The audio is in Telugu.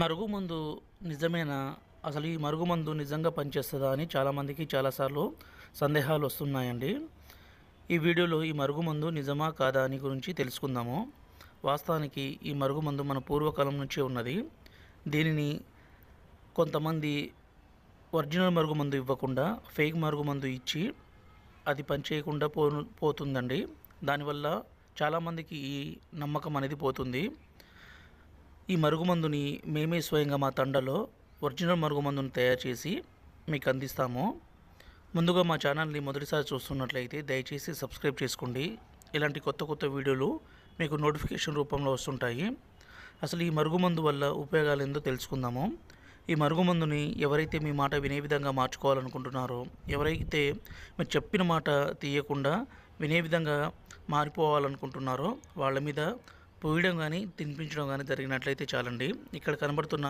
మరుగుమందు నిజమేనా? అసలు ఈ మరుగుమందు నిజంగా పనిచేస్తుందా అని చాలామందికి చాలాసార్లు సందేహాలు వస్తున్నాయండి. ఈ వీడియోలో ఈ మరుగుమందు నిజమా కాదా అని గురించి తెలుసుకుందాము. వాస్తవానికి ఈ మరుగుమందు మన పూర్వకాలం నుంచే ఉన్నది. దీనిని కొంతమంది ఒరిజినల్ మరుగుమందు ఇవ్వకుండా ఫేక్ మరుగుమందు ఇచ్చి అది పనిచేయకుండా పో పోతుందండి. దానివల్ల చాలామందికి ఈ నమ్మకం అనేది పోతుంది. ఈ మరుగుమందుని మేమే స్వయంగా మా తండలో ఒరిజినల్ మరుగుమందుని తయారు చేసి మీకు అందిస్తాము. ముందుగా మా ఛానల్ని మొదటిసారి చూస్తున్నట్లయితే దయచేసి సబ్స్క్రైబ్ చేసుకోండి. ఇలాంటి కొత్త కొత్త వీడియోలు మీకు నోటిఫికేషన్ రూపంలో వస్తుంటాయి. అసలు ఈ మరుగుమందు వల్ల ఉపయోగాలు ఏందో తెలుసుకుందాము. ఈ మరుగుమందుని ఎవరైతే మీ మాట వినే విధంగా మార్చుకోవాలనుకుంటున్నారో ఎవరైతే మీరు చెప్పిన మాట తీయకుండా వినే విధంగా మారిపోవాలనుకుంటున్నారో వాళ్ళ మీద పోయడం కానీ తినిపించడం కానీ జరిగినట్లయితే చాలండి. ఇక్కడ కనబడుతున్న